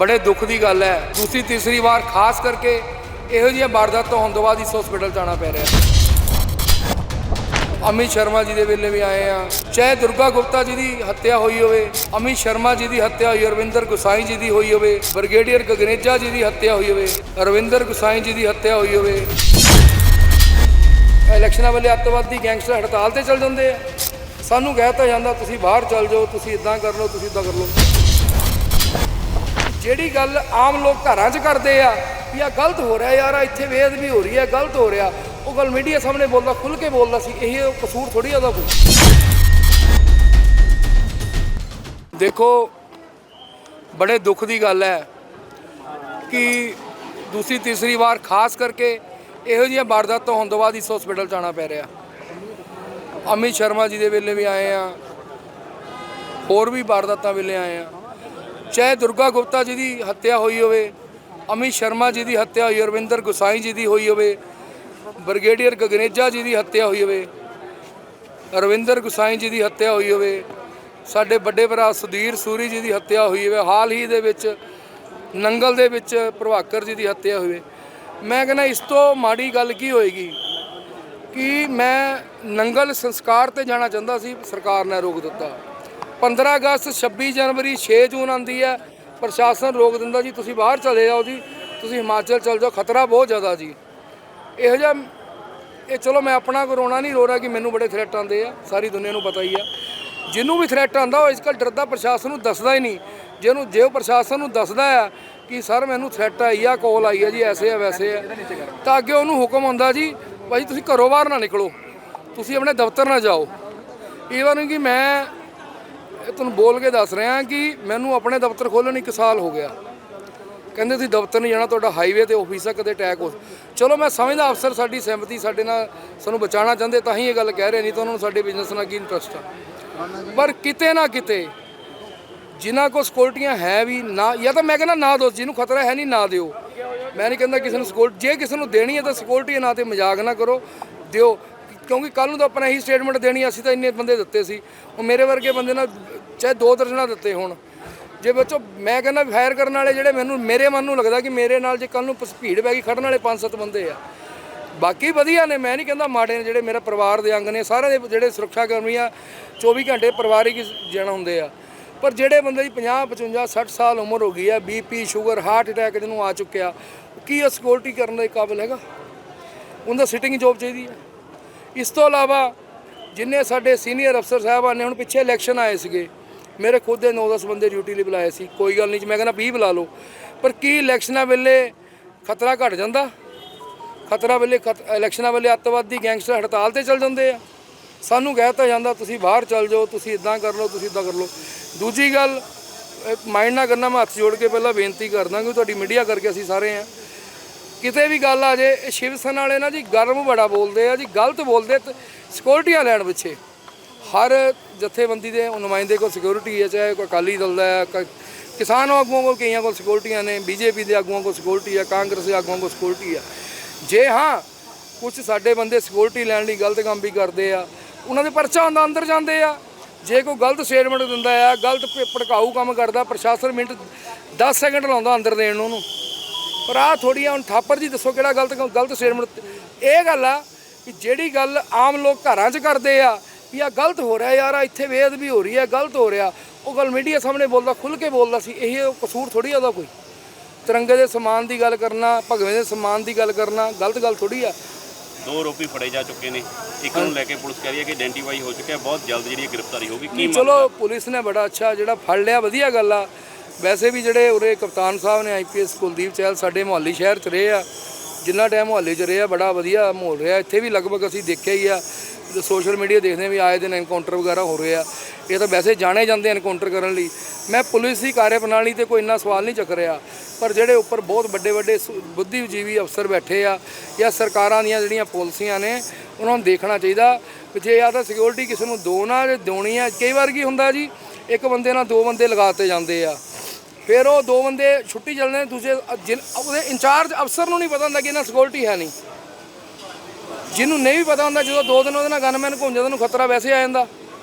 ਬੜੇ ਦੁੱਖ ਦੀ ਗੱਲ ਹੈ। ਦੂਸਰੀ, ਤੀਸਰੀ ਵਾਰ ਖਾਸ ਕਰਕੇ ਇਹੋ ਜਿਹੀਆਂ ਵਾਰਦਾਤਾਂ ਹੋਣ ਤੋਂ ਬਾਅਦ ਇਸ ਹਸਪੀਟਲ ਜਾਣਾ ਪੈ ਰਿਹਾ। ਅਮਿਤ ਸ਼ਰਮਾ ਜੀ ਦੇ ਵੇਲੇ ਵੀ ਆਏ ਆ ਚਾਹੇ ਦੁਰਗਾ ਗੁਪਤਾ ਜੀ ਦੀ ਹੱਤਿਆ ਹੋਈ ਹੋਵੇ, ਅਮਿਤ ਸ਼ਰਮਾ ਜੀ ਦੀ ਹੱਤਿਆ ਹੋਈ ਰਵਿੰਦਰ ਗੁਸਾਈ ਜੀ ਦੀ ਹੋਈ ਹੋਵੇ, ਬ੍ਰਿਗੇਡੀਅਰ ਗਗਨੇਜਾ ਜੀ ਦੀ ਹੱਤਿਆ ਹੋਈ ਹੋਵੇ ਰਵਿੰਦਰ ਗੁਸਾਈ ਜੀ ਦੀ ਹੱਤਿਆ ਹੋਈ ਹੋਵੇ। ਇਲੈਕਸ਼ਨਾਂ ਵੇਲੇ ਅੱਤਵਾਦੀ ਗੈਂਗਸਟਰ ਹੜਤਾਲ ਤੇ ਚੱਲ ਜਾਂਦੇ ਆ। ਸਾਨੂੰ ਕਹਿ ਤਾਂ ਜਾਂਦਾ, ਤੁਸੀਂ ਬਾਹਰ ਚੱਲ ਜਾਓ, ਤੁਸੀਂ ਇਦਾਂ ਕਰ ਲਓ, ਤੁਸੀਂ ਇਦਾਂ ਕਰ ਲਓ। ਜਿਹੜੀ ਗੱਲ ਆਮ ਲੋਕ ਘਰਾਂ 'ਚ ਕਰਦੇ ਆ, ਵੀ ਆ ਗਲਤ ਹੋ ਰਿਹਾ ਯਾਰ ਇੱਥੇ ਵੇਦ ਵੀ ਹੋ ਰਹੀ ਹੈ ਗਲਤ ਹੋ ਰਿਹਾ। ਉਹ ਗੱਲ ਮੀਡੀਆ ਸਾਹਮਣੇ ਬੋਲਦਾ ਖੁੱਲ ਕੇ ਬੋਲਦਾ ਸੀ, ਇਹ ਕਸੂਰ ਥੋੜੀ ਉਹਦਾ ਕੋਈ। ਦੇਖੋ, ਬੜੇ ਦੁੱਖ ਦੀ ਗੱਲ ਹੈ ਕਿ ਦੂਸਰੀ, ਤੀਸਰੀ ਵਾਰ ਖਾਸ ਕਰਕੇ ਇਹੋ ਜਿਹੀਆਂ ਵਾਰਦਾਤਾਂ ਹੋਣ ਤੋਂ ਬਾਅਦ ਇਸ ਹਸਪੀਟਲ ਜਾਣਾ ਪੈ ਰਿਹਾ। ਅਮਿਤ ਸ਼ਰਮਾ ਜੀ ਦੇ ਵੇਲੇ ਵੀ ਆਏ ਆ। ਹੋਰ ਵੀ ਵਾਰਦਾਤਾਂ ਵੇਲੇ ਆਏ ਆ। ਚਾਹੇ ਦੁਰਗਾ ਗੁਪਤਾ ਜੀ ਦੀ ਹੱਤਿਆ ਹੋਈ ਹੋਵੇ, ਅਮਿਤ ਸ਼ਰਮਾ ਜੀ ਦੀ ਹੱਤਿਆ ਹੋਈ ਰਵਿੰਦਰ ਗੁਸਾਈ ਜੀ ਦੀ ਹੋਈ ਹੋਵੇ, ਬ੍ਰਿਗੇਡੀਅਰ ਗਗਨੇਜਾ ਜੀ ਦੀ ਹੱਤਿਆ ਹੋਈ ਹੋਵੇ ਰਵਿੰਦਰ ਗੁਸਾਈ ਜੀ ਦੀ ਹੱਤਿਆ ਹੋਈ ਹੋਵੇ, ਸਾਡੇ ਵੱਡੇ ਭਰਾ ਸੁਧੀਰ ਸੂਰੀ ਜੀ ਦੀ ਹੱਤਿਆ ਹੋਈ ਹੋਵੇ, ਹਾਲ ਹੀ ਦੇ ਵਿੱਚ ਨੰਗਲ ਦੇ ਵਿੱਚ ਪ੍ਰਭਾਕਰ ਜੀ ਦੀ ਹੱਤਿਆ ਹੋਵੇ। ਮੈਂ ਕਹਿੰਦਾ ਇਸ ਤੋਂ ਮਾੜੀ ਗੱਲ ਕੀ ਹੋਏਗੀ? ਕਿ ਮੈਂ ਨੰਗਲ ਸੰਸਕਾਰ ਤੇ ਜਾਣਾ ਚਾਹੁੰਦਾ ਸੀ, ਸਰਕਾਰ ਨੇ ਰੋਕ ਦਿੱਤਾ। 15 ਅਗਸਤ 26 ਜਨਵਰੀ 6 ਜੂਨ ਆਂਦੀ ਹੈ। ਪ੍ਰਸ਼ਾਸਨ ਰੋਕ ਦਿੰਦਾ ਜੀ, ਤੁਸੀਂ ਬਾਹਰ ਚਲੇ ਜਾਓ ਜੀ। ਤੁਸੀਂ ਹਿਮਾਚਲ ਚਲ ਜਾਓ, ਖਤਰਾ ਬਹੁਤ ਜ਼ਿਆਦਾ ਜੀ। ਇਹੋ ਜਿਹਾ ਇਹ ਚਲੋ ਮੈਂ ਆਪਣਾ ਕਰੋਨਾ ਨਹੀਂ ਰੋ ਰਿਹਾ ਕਿ ਮੈਨੂੰ ਬੜੇ ਥ੍ਰੈਟ ਆਉਂਦੇ ਆ, ਸਾਰੀ ਦੁਨੀਆ ਨੂੰ ਪਤਾ ਹੀ ਆ। ਜਿਹਨੂੰ ਵੀ ਥ੍ਰੈਟ ਆਉਂਦਾ, ਉਹ ਅੱਜਕੱਲ ਡਰਦਾ ਪ੍ਰਸ਼ਾਸਨ ਨੂੰ ਦੱਸਦਾ ਹੀ ਨਹੀਂ। ਜਿਹਨੂੰ ਜੇ ਉਹ ਪ੍ਰਸ਼ਾਸਨ ਨੂੰ ਦੱਸਦਾ ਆ ਕਿ ਸਰ ਮੈਨੂੰ ਥ੍ਰੈਟ ਆਈ ਆ ਕਾਲ ਆਈ ਆ ਜੀ, ਐਸੇ ਆ, ਵੈਸੇ ਆ, ਤਾਂ ਅੱਗੇ ਉਹਨੂੰ ਹੁਕਮ ਹੁੰਦਾ ਜੀ, ਭਾਈ ਤੁਸੀਂ ਘਰੋਂ ਬਾਹਰ ਨਾ ਨਿਕਲੋ। ਤੁਸੀਂ ਆਪਣੇ ਦਫ਼ਤਰ ਨਾ ਜਾਓ। ਈਵਨ ਕਿ ਮੈਂ ਤੁਹਾਨੂੰ ਬੋਲ ਕੇ ਦੱਸ ਰਿਹਾ ਕਿ ਮੈਨੂੰ ਆਪਣੇ ਦਫ਼ਤਰ ਖੋਲਣ ਇੱਕ ਸਾਲ ਹੋ ਗਿਆ। ਕਹਿੰਦੇ ਤੁਸੀਂ ਦਫ਼ਤਰ ਨਹੀਂ ਜਾਣਾ, ਤੁਹਾਡਾ ਹਾਈਵੇ ਤੇ ਆਫਿਸ ਆ, ਕਦੇ ਅਟੈਕ ਹੋ ਚਲੋ ਮੈਂ ਸਮਝਦਾ ਅਫਸਰ ਸਾਡੀ ਸਹਿਮਤੀ, ਸਾਡੇ ਨਾਲ ਸਾਨੂੰ ਬਚਾਉਣਾ ਚਾਹੁੰਦੇ, ਤਾਂ ਹੀ ਇਹ ਗੱਲ ਕਹਿ ਰਹੇ ਨਹੀਂ ਤਾਂ ਉਹਨਾਂ ਨੂੰ ਸਾਡੇ ਬਿਜ਼ਨਸ ਨਾਲ ਕੀ ਇੰਟਰਸਟ ਆ। ਪਰ ਕਿਤੇ ਨਾ ਕਿਤੇ ਜਿਨ੍ਹਾਂ ਕੋ ਸਿਕਿਉਰਟੀਆਂ ਹੈ ਵੀ, ਨਾ, ਜਾਂ ਤਾਂ ਮੈਂ ਕਹਿੰਦਾ ਨਾ ਦੋ, ਜਿਹਨੂੰ ਖਤਰਾ ਹੈ ਨਹੀਂ, ਨਾ ਦਿਓ। ਮੈਂ ਨਹੀਂ ਕਹਿੰਦਾ ਕਿਸੇ ਨੂੰ ਸਿਕਿਉਰਟੀ ਜੇ ਕਿਸੇ ਨੂੰ ਦੇਣੀ ਹੈ ਤਾਂ ਸਿਕਿਉਰਟੀ ਨਾ ਤੇ ਮਜ਼ਾਕ ਨਾ ਕਰੋ, ਦਿਓ। ਕਿਉਂਕਿ ਕੱਲ ਨੂੰ ਤਾਂ ਆਪਣਾ ਇਹੀ ਸਟੇਟਮੈਂਟ ਦੇਣੀ ਅਸੀਂ ਤਾਂ ਇੰਨੇ ਬੰਦੇ ਦਿੱਤੇ ਸੀ। ਉਹ ਮੇਰੇ ਵਰਗੇ ਬੰਦੇ ਨਾਲ, ਚਾਹੇ ਦੋ ਦਰਜਨਾਂ ਦਿੱਤੇ ਹੋਣ। ਜੇ ਬੱਚੋ, ਮੈਂ ਕਹਿੰਦਾ ਫਾਇਰ ਕਰਨ ਵਾਲੇ ਜਿਹੜੇ ਮੈਨੂੰ, ਮੇਰੇ ਮਨ ਨੂੰ ਲੱਗਦਾ ਕਿ ਮੇਰੇ ਨਾਲ ਜੇ ਕੱਲ ਨੂੰ ਭੀੜ ਪੈ ਗਈ, ਖੜਨ ਵਾਲੇ ਪੰਜ ਸੱਤ ਬੰਦੇ ਆ। ਬਾਕੀ ਵਧੀਆ ਨੇ, ਮੈਂ ਨਹੀਂ ਕਹਿੰਦਾ ਮਾੜੇ ਨੇ, ਜਿਹੜੇ ਮੇਰੇ ਪਰਿਵਾਰ ਦੇ ਅੰਗ ਨੇ ਸਾਰਿਆਂ ਦੇ ਜਿਹੜੇ ਸੁਰੱਖਿਆ ਕਰਮੀ ਆ 24 ਘੰਟੇ ਪਰਿਵਾਰਿਕ ਹੀ ਜਣ ਹੁੰਦੇ ਆ। ਪਰ ਜਿਹੜੇ ਬੰਦੇ ਦੀ 50 55 60 ਸਾਲ ਉਮਰ ਹੋ ਗਈ ਆ ਬੀਪੀ ਸ਼ੂਗਰ, ਹਾਰਟ ਅਟੈਕ ਜਿਹਨੂੰ ਆ ਚੁੱਕਿਆ, ਕੀ ਉਹ ਸਿਕਿਉਰਿਟੀ ਕਰਨ ਦੇ ਕਾਬਿਲ ਹੈਗਾ? ਉਹਦਾ ਸਿਟਿੰਗ ਜੋਬ ਚਾਹੀਦੀ ਹੈ ਇਸ ਤੋਂ ਇਲਾਵਾ ਜਿੰਨੇ ਸਾਡੇ ਸੀਨੀਅਰ ਅਫਸਰ ਸਾਹਿਬਾਨ ਨੇ ਹੁਣ ਪਿੱਛੇ ਇਲੈਕਸ਼ਨ ਆਏ ਸੀਗੇ, ਮੇਰੇ ਖੁਦ ਦੇ 9-10 ਬੰਦੇ ਡਿਊਟੀ ਲਈ ਬੁਲਾਏ ਸੀ, ਕੋਈ ਗੱਲ ਨਹੀਂ ਜੀ, ਮੈਂ ਕਹਿੰਦਾ 20 ਬੁਲਾ ਲਓ। ਪਰ ਕੀ ਇਲੈਕਸ਼ਨਾਂ ਵੇਲੇ ਖਤਰਾ ਘਟ ਜਾਂਦਾ? ਖਤਰਾ ਵੇਲੇ ਖਤ- ਇਲੈਕਸ਼ਨਾਂ ਵੇਲੇ ਅੱਤਵਾਦੀ ਗੈਂਗਸਟਰ ਹੜਤਾਲ ਤੇ ਚੱਲ ਜਾਂਦੇ ਆ। ਸਾਨੂੰ ਕਹਿਤਾ ਜਾਂਦਾ, ਤੁਸੀਂ ਬਾਹਰ ਚੱਲ ਜਾਓ, ਤੁਸੀਂ ਇਦਾਂ ਕਰ ਲਓ, ਤੁਸੀਂ ਇਦਾਂ ਕਰ ਲਓ। ਦੂਜੀ ਗੱਲ ਮਾਈਂਡ ਨਾ ਕਰਨਾ, ਮੈਂ ਹੱਥ ਜੋੜ ਕੇ ਪਹਿਲਾਂ ਬੇਨਤੀ ਕਰਦਾ ਕਿ ਤੁਹਾਡੀ ਮੀਡੀਆ ਕਰਕੇ ਅਸੀਂ ਸਾਰੇ ਆ। ਕਿਤੇ ਵੀ ਗੱਲ ਆ ਜੇ, ਇਹ ਸ਼ਿਵ ਸੈਨਾ ਵਾਲੇ ਨਾ ਜੀ ਗਰਮ ਬੜਾ ਬੋਲਦੇ ਆ ਜੀ, ਗਲਤ ਬੋਲਦੇ ਤੇ ਸਿਕਿਉਰਟੀਆਂ ਲੈਣ ਪਿੱਛੇ। ਹਰ ਜਥੇਬੰਦੀ ਦੇ ਨੁਮਾਇੰਦੇ ਕੋਲ ਸਿਕਿਉਰਿਟੀ ਹੈ ਚਾਹੇ ਕੋਈ ਅਕਾਲੀ ਦਲ ਦਾ ਹੈ ਕਿਸਾਨ ਆਗੂਆਂ ਕੋਲ ਕਈਆਂ ਕੋਲ ਸਿਕਿਉਰਿਟੀਆਂ ਨੇ ਬੀਜੇਪੀ ਦੇ ਆਗੂਆਂ ਕੋਲ ਸਿਕਿਉਰਿਟੀ ਹੈ ਕਾਂਗਰਸ ਦੇ ਆਗੂਆਂ ਕੋਲ ਸਿਕਿਉਰਿਟੀ ਹੈ ਜੇ ਹਾਂ ਕੁਝ ਸਾਡੇ ਬੰਦੇ ਸਿਕਿਉਰਿਟੀ ਲੈਣ ਲਈ ਗਲਤ ਕੰਮ ਵੀ ਕਰਦੇ ਆ, ਉਹਨਾਂ ਦੇ ਪਰਚਾ ਹੁੰਦਾ, ਅੰਦਰ ਜਾਂਦੇ ਆ। ਜੇ ਕੋਈ ਗਲਤ ਸਟੇਟਮੈਂਟ ਦਿੰਦਾ ਆ, ਗਲਤ ਭ- ਭੜਕਾਊ ਕੰਮ ਕਰਦਾ, ਪ੍ਰਸ਼ਾਸਨ ਮਿੰਟ 10 ਸੈਕਿੰਡ ਲਾਉਂਦਾ ਅੰਦਰ ਦੇਣ ਨੂੰ ਉਹਨੂੰ। ਪਰ ਆ ਥੋੜੀਆਂ ਹੁਣ ਥਾਪਰ ਜੀ ਦੱਸੋ ਕਿਹੜਾ ਗਲਤ ਗਲਤ ਸਟੇਟਮੈਂਟ ਇਹ ਗੱਲ ਆ ਕਿ ਜਿਹੜੀ ਗੱਲ ਆਮ ਲੋਕ ਘਰਾਂ 'ਚ ਕਰਦੇ ਆ ਵੀ ਆ ਗਲਤ ਹੋ ਰਿਹਾ ਯਾਰ ਆਹ ਇੱਥੇ ਵੇਦ ਵੀ ਹੋ ਰਹੀ ਹੈ ਗਲਤ ਹੋ ਰਿਹਾ ਉਹ ਗੱਲ ਮੀਡੀਆ ਸਾਹਮਣੇ ਬੋਲਦਾ ਖੁੱਲ ਕੇ ਬੋਲਦਾ ਸੀ ਇਹ ਕਸੂਰ ਥੋੜੀ ਉਹਦਾ ਕੋਈ। ਤਿਰੰਗੇ ਦੇ ਸਨਮਾਨ ਦੀ ਗੱਲ ਕਰਨਾ ਭਗਵੇਂ ਦੇ ਸਨਮਾਨ ਦੀ ਗੱਲ ਕਰਨਾ ਗਲਤ ਗੱਲ ਥੋੜੀ ਆ। ਦੋ ਆਰੋਪੀ ਫੜੇ ਜਾ ਚੁੱਕੇ ਨੇ ਇੱਕ ਨੂੰ ਲੈ ਕੇ ਪੁਲਿਸ ਕਹਿ ਰਹੀ ਹੈ ਕਿ ਆਇਡੈਂਟੀਫਾਈ ਹੋ ਚੁੱਕਿਆ ਬਹੁਤ ਜਲਦ ਜਿਹੜੀ ਗ੍ਰਿਫਤਾਰੀ ਹੋਊਗੀ ਕੀ ਚਲੋ ਪੁਲਿਸ ਨੇ ਬੜਾ ਅੱਛਾ ਜਿਹੜਾ ਫੜ ਲਿਆ ਵਧੀਆ ਗੱਲ ਆ। ਵੈਸੇ ਵੀ ਜਿਹੜੇ ਉਰੇ ਕਪਤਾਨ ਸਾਹਿਬ ਨੇ ਆਈਪੀਐਸ ਕੁਲਦੀਪ ਚਹਿਲ ਸਾਡੇ ਮੁਹੱਲੀ ਸ਼ਹਿਰ ਚ ਰਹੇ ਆ, ਜਿੰਨਾ ਟਾਈਮ ਮੁਹੱਲੇ ਚ ਰਹੇ ਆ, ਬੜਾ ਵਧੀਆ ਮਾਹੌਲ ਰਿਹਾ। ਇੱਥੇ ਵੀ ਲਗਭਗ ਅਸੀਂ ਦੇਖਿਆ ਹੀ ਆ ਸੋਸ਼ਲ ਮੀਡੀਆ ਦੇਖਦੇ ਹਾਂ ਵੀ ਆਏ ਦਿਨ ਐਨਕਾਊਂਟਰ ਵਗੈਰਾ ਹੋ ਰਹੇ ਆ। ਇਹ ਤਾਂ ਵੈਸੇ ਜਾਣੇ ਜਾਂਦੇ ਐਨਕਾਊਂਟਰ ਕਰਨ ਲਈ। ਮੈਂ ਪੁਲਿਸ ਦੀ ਕਾਰਜਪ੍ਰਣਾਲੀ ਤੇ ਕੋਈ ਇੰਨਾ ਸਵਾਲ ਨਹੀਂ ਚੱਕ ਰਿਹਾ, ਪਰ ਜਿਹੜੇ ਉੱਪਰ ਬਹੁਤ ਵੱਡੇ ਵੱਡੇ ਸੁ- ਬੁੱਧੀਜੀਵੀ ਅਫਸਰ ਬੈਠੇ ਆ ਜਾਂ ਸਰਕਾਰਾਂ ਦੀਆਂ ਜਿਹੜੀਆਂ ਪਾਲਿਸੀਆਂ ਨੇ, ਉਹਨਾਂ ਨੂੰ ਦੇਖਣਾ ਚਾਹੀਦਾ ਜੇ ਆ ਤਾਂ ਸਿਕਿਉਰਿਟੀ ਕਿਸੇ ਨੂੰ ਦੋ ਨਾ ਜੇ ਦੇਣੀ ਆ। ਕਈ ਵਾਰ ਕੀ ਹੁੰਦਾ ਜੀ, ਇੱਕ ਬੰਦੇ ਨਾਲ ਦੋ ਬੰਦੇ ਲਗਾਤੇ ਜਾਂਦੇ ਆ। ਫਿਰ ਉਹ ਦੋ ਬੰਦੇ ਛੁੱਟੀ ਚੱਲਦੇ ਨੇ, ਦੂਜੇ ਅ- ਜਿਨ- ਉਹਦੇ ਇੰਚਾਰਜ ਅਫਸਰ ਨੂੰ ਨਹੀਂ ਪਤਾ ਹੁੰਦਾ ਕਿ ਇਹਨਾਂ ਸਿਕਿਉਰਿਟੀ ਹੈ ਨਹੀਂ। ਜਿਹਨੂੰ ਨਹੀਂ ਵੀ ਪਤਾ ਹੁੰਦਾ, ਜਦੋਂ ਦੋ ਦਿਨ ਉਹਦੇ ਨਾਲ ਗਨਮੈਨ ਘੁੰਮ ਜਾਂਦਾ ਉਹਨੂੰ ਖਤਰਾ ਵੈਸੇ ਆ ਜਾਂਦਾ।